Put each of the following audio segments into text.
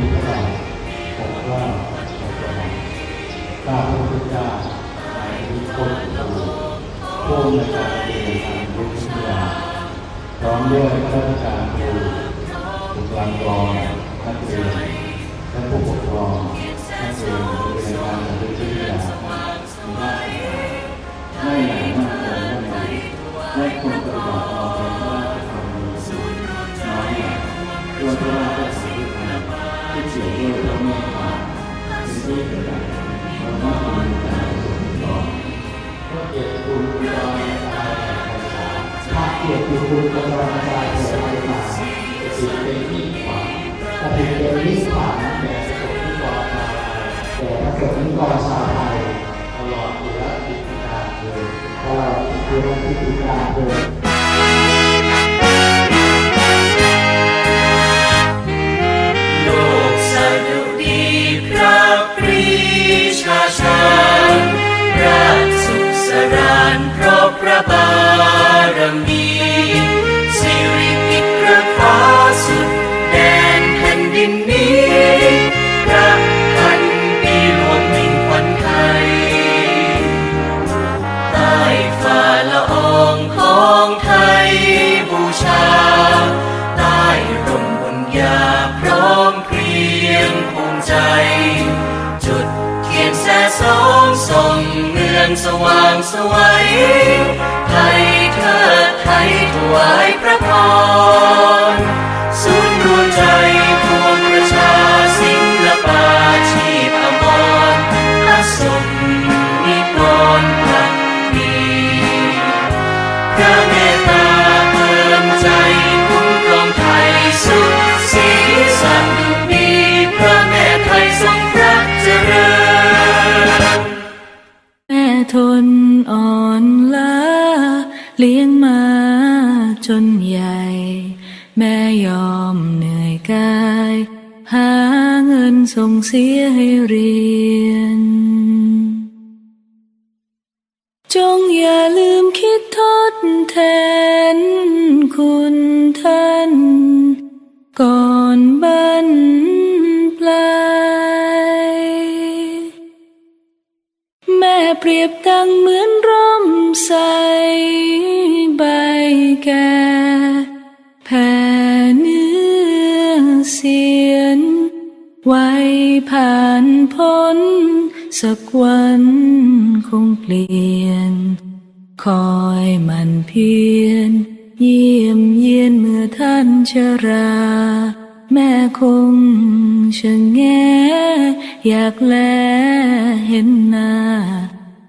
มีพระบาปกครองปกครองตาพระพุทธเจ้าสายวิโคตรภูโคมนาจารย์เรียนทางวิทยาพร้อมด้วยข้าราชการครูบุคลากรนักเรียนและผู้ปกครองนักเรียนเรียนทางวิทยามีหน้าไม่หนามากเกินไปไม่ควรปฏิบัติต่อไปมากเกินไปน้อยหนาตัวตัว เป็นที่เกิดจากพระมหากรุณาธิคุณพระเกียรติคุณบิดามารดาแห่งไพศาพระเกียรติคุณกำลังใจเกิดไฟฟ้าสิทธิ์เป็นที่ขวัญปฏิเป็นนิสานแด่สมนิกรชาวไทยแก่พระสงฆ์นิกรชาวไทยตลอดอยู่และติดตามเลยตลอดคือวันติดตามเดิน ว่างสวัยไทยเธอไทยถวายพระพร เลี้ยงมาจนใหญ่ แม่ยอมเหนื่อยกาย หาเงินส่งเสียให้เรียน จงอย่าลืมคิดทดแทนคุณ เปรียบดังเหมือนร่มใสใบแก่แผ่เนื้อเสียน ไว้ผ่านพ้น สักวันคงเปลี่ยน คอยมันเพียรเยี่ยมเยียนเมื่อท่านชรา แม่คงชะแงอยากแลเห็นหน้า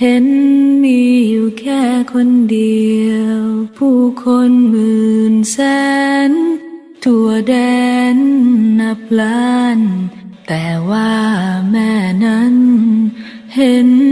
เห็นมีอยู่แค่คนเดียว ผู้คนหมื่นแสน ทั่วแดนนับล้าน แต่ว่าแม่นั้น เห็นมีอยู่แค่คน